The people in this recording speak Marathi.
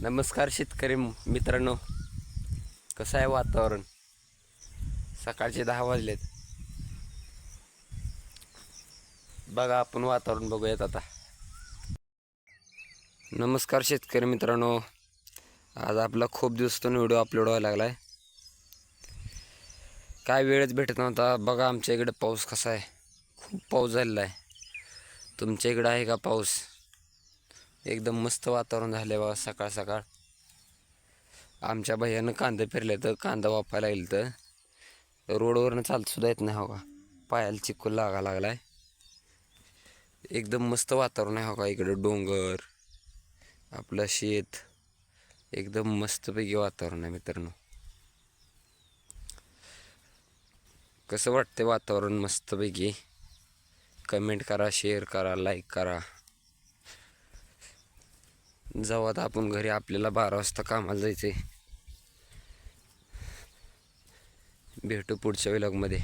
नमस्कार शेतकरी मित्रांनो. कसं आहे वातावरण? सकाळचे दहा वाजलेत. बघा आपण वातावरण बघूयात आता. नमस्कार शेतकरी मित्रांनो. आज आपला खूप दिवसातून व्हिडिओ अपलोड व्हायला लागला आहे काय वेळच भेटत नव्हता. बघा आमच्या इकडे पाऊस कसा आहे. खूप पाऊस झालेला आहे. तुमच्या इकडं आहे का पाऊस? एकदम मस्त वातावरण झालं बा सकाळ सकाळ. आमच्या भैयानं कांदा फिरले तर कांदा वापायला येईल तर रोडवरनं चालतसुद्धा येत नाही हो का? पायाला चिकूल लागा लागलाय. एकदम मस्त वातावरण आहे हो का इकडं? डोंगर आपलं शेत. एकदम मस्तपैकी वातावरण आहे मित्रांनो. कसं वाटतं वातावरण मस्तपैकी? कमेंट करा शेअर करा लाईक करा. जाऊ आता आपण घरी आपल्याला बारा वाजता कामाला जायचं आहे भेटू पुढच्या विलॉगमध्ये